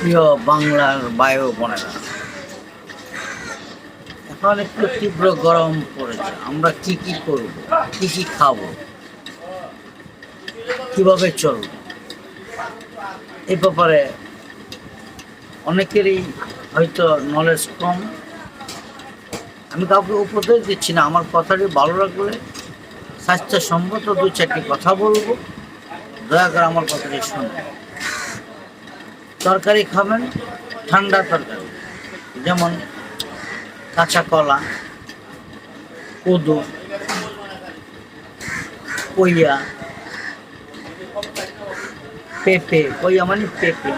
প্রিয় বাংলার বায়ু বোনেরা, এখন একটু তীব্র গরম পড়েছে, আমরা কি কি করব, কি কি খাব, কীভাবে চলব? এ ব্যাপারে অনেকেরই হয়তো নলেজ কম। আমি কাউকে উপদেশ দিচ্ছি না, আমার কথাটি ভালো লাগলে স্বাস্থ্যসম্মত দু চারটি কথা বলব। দয়া করে আমার কথাটি শুনুন। তরকারি খাবেন, ঠান্ডা তরকারি। যেমন কাঁচা কলা কদু কইয়া পেঁপে কইয়া মানে পেঁপে,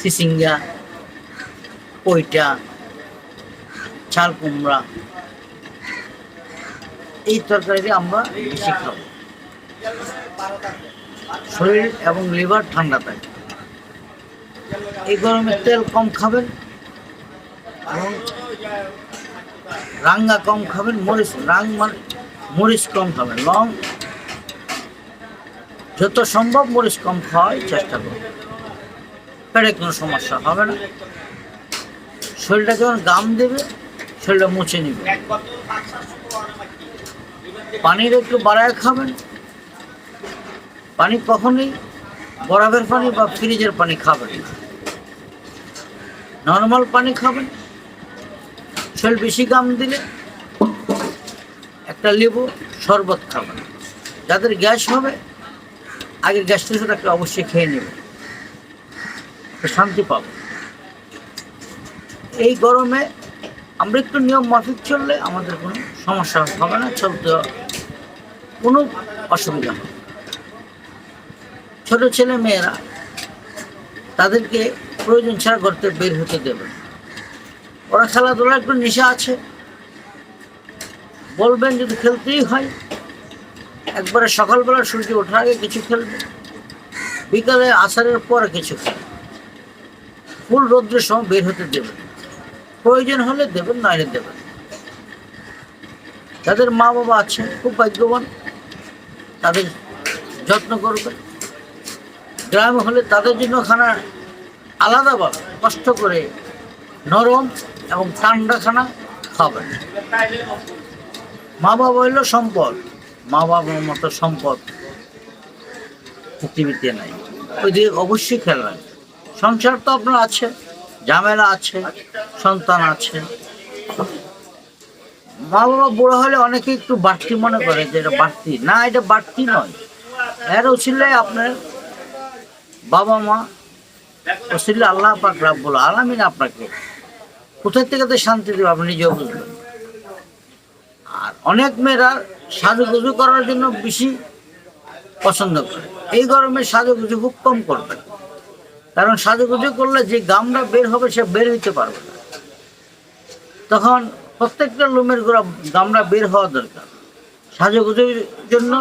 সিসিঙ্গা, পইটা, চাল কুমড়া। এই তরকারিটি আমরা বেশি খাব। শরীর এবং লিভার ঠান্ডা থাকে এই গরমে তেল কম খাবেন এবং রাঙ্গা কম খাবেন, মরিচ, রাং মানে মরিচ কম খাবেন, লং যত সম্ভব মরিচ কম খাওয়ার চেষ্টা করবেন পেটে কোনো সমস্যা হবে না। শরীরটা যখন গাম দেবে, শরীরটা মুছে নেবে। পানির একটু বাড়ায় খাবেন। পানি কখনই বরফের পানি বা ফ্রিজের পানি খাবেন না। নর্মাল পানি খাবেন শরীর বেশি গাম দিলে একটা লেবু শরবত খাবেন যাদের গ্যাস হবে আগে গ্যাস ওষুধ অবশ্যই খেয়ে নেবে। শান্তি পাবো। এই গরমে আমরা একটু নিয়ম মাফিক চললে আমাদের কোনো সমস্যা হবে না, চলতে কোনো অসুবিধা হবে। ছোট ছেলে মেয়েরা তাদেরকে প্রয়োজন ছাড়া করতে বের হতে দেবে ওরা খেলাধুলার একটু নেশা আছে। বলবেন যদি খেলতেই হয়, একবারে সকালবেলা সূর্য ওঠার আগে কিছু খেলবে, বিকালে আসারের পরে কিছু খেলবে। ফুল রৌদ্রের সময় বের হতে দেবেন প্রয়োজন হলে দেবেন, নইলে দেবেন তাদের মা বাবা আছে খুব ভাগ্যবান, তাদের যত্ন করবেন। গ্রামে হলে তাদের জন্য খানা আলাদাভাবে কষ্ট করে নরম এবং ঠান্ডা খানা খাবেন মা বাবা হইল সম্পদ। মা বাবার মতো সম্পদ পৃথিবীতে নাই। ওই দিকে অবশ্যই খেয়াল রাখবেন সংসার তো আপনার আছে, ঝামেলা আছে, সন্তান আছে। মা বাবা বুড়ো হলে অনেকে একটু বাড়তি মনে করে যে এটা বাড়তি। না, এটা বাড়তি নয়। এর উচিল্লায় আপনার বাবা মা ওসিল্লা আল্লাহ পাক রাব্বুল আলামিন আপনাকে কোথায় থেকে তো শান্তি দেবে আপনি নিজেও বুঝবেন। আর অনেক মেয়েরা সাজুগুজু করার জন্য বেশি পছন্দ করে। এই গরমে সাজুগুজু খুব কম করবেন কারণ সাজুগুজু করলে যে গামটা বের হবে সে বের হইতে পারবে না। তখন প্রত্যেকটা লুমের গোড়া গামটা বের হওয়া দরকার। সাজুগুজুর জন্য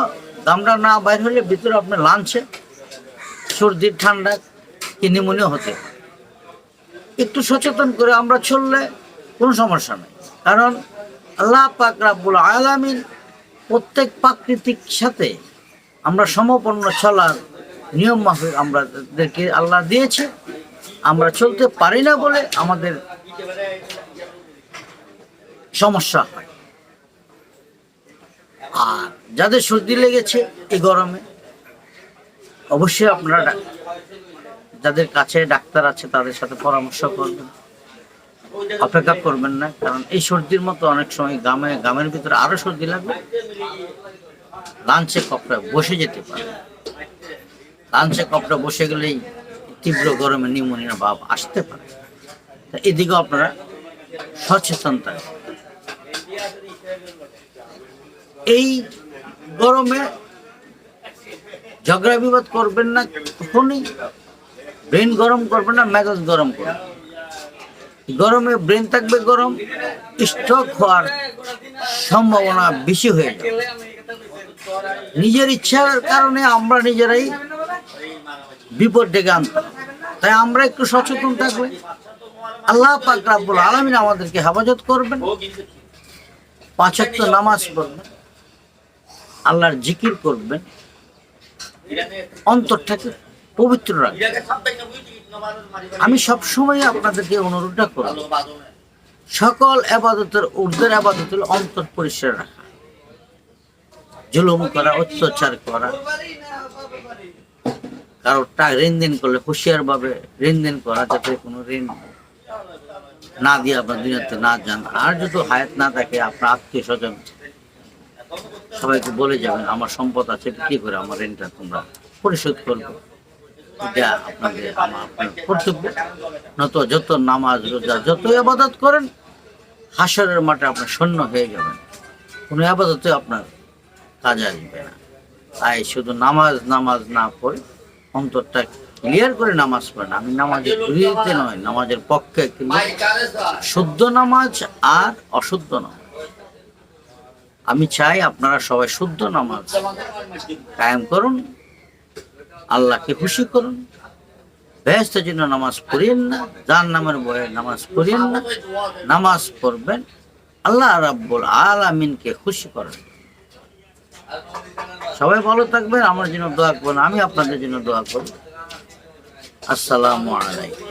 গামটা না বাইর হলে ভিতরে আপনার লাঞ্চে সর্দি ঠান্ডা কি নিউমোনিয়া হতে। একটু সচেতন করে আমরা চললে কোনো সমস্যা নেই। কারণ আল্লাহ পাক রাব্বুল আলামিন প্রত্যেক প্রাকৃতিক সাথে আমরা সমপন্ন চলার নিয়ম মাফিক আমাদেরকে আল্লাহ দিয়েছে। আমরা চলতে পারি না বলে আমাদের সমস্যা হয়। আর যাদের সর্দি লেগেছে এই গরমে অবশ্যই আপনারা যাদের কাছে ডাক্তার আছে তাদের সাথে পরামর্শ করবেন। অপেক্ষা করবেন না, কারণ এই সর্দির মতো অনেক সময় গ্রামে গ্রামের ভিতরে আরও সর্দি লাগবে। লাঞ্চে কপটা বসে যেতে পারে। লাঞ্চে কপটা বসে গেলেই তীব্র গরমে নিউমোনিয়া ভাব আসতে পারে। এদিকেও আপনারা সচেতন থাকবেন এই গরমে ঝগড়া বিবাদ করবেন না কখনই। ব্রেন গরম করবেন না, মেজাজ গরম করবেন। গরমে ব্রেন থাকবে গরম, স্ট্রোক হওয়ার সম্ভাবনা বেশি হয়ে যাবে। নিজের ইচ্ছার কারণে আমরা নিজেরাই বিপদ ডেকে আনতাম তাই আমরা একটু সচেতন থাকবে। আল্লাহ পাক আলামিন আমাদেরকে হেফাজত করবেন। পাঁচত্ব নামাজ পড়বেন। আল্লাহর জিকির করবেন। অন্তরটাকে পবিত্র রাখবেন আমি সবসময় আপনাদেরকে অনুরোধটা করব সকল আবাদতের, ঊর্ধ্বের আবাদত হলো অন্তর পরিষ্কার রাখা। জুলুম করা, অত্যাচার করা, কারও টাকা লেনদেন করলে হুঁশিয়ার ভাবে লেনদেন করা, যাতে কোনো ঋণ না দিয়ে আপনার দুনিয়াতে না যান। আর যদি হায়াত না থাকে, আপনার আত্মীয় স্বজন সবাইকে বলে যাবেন, আমার সম্পদ আছে বিক্রি করে আমার ঋণটা তোমরা পরিশোধ করব? এটা আপনাদের, আমার কর্তব্য নত যত নামাজ, রোজা, যত আবাদত করেন, হাসরের মাঠে আপনার শূন্য হয়ে যাবেন। কোনো আবাদতে আপনার কাজে আসবে না। তাই শুধু নামাজ নামাজ না পড়ে অন্তরটা ক্লিয়ার করে নামাজ পড়েন। আমি নামাজের বিরোধিতে নয়, নামাজের পক্ষে কিন্তু শুদ্ধ নামাজ আর অশুদ্ধ নামাজ। আমি চাই আপনারা সবাই শুদ্ধ নামাজ কায়েম করুন, আল্লাহকে খুশি করুন ব্যস্তের জন্য নামাজ পড়িয়েন না যার নামের বয়ে নামাজ পড়িয়েন না, নামাজ পড়বেন, আল্লাহ রাব্বুল আলামিনকে খুশি করেন। সবাই ভালো থাকবেন, আমার জন্য দোয়া করবেন, আমি আপনাদের জন্য দোয়া করব। আসসালামু আলাইকুম।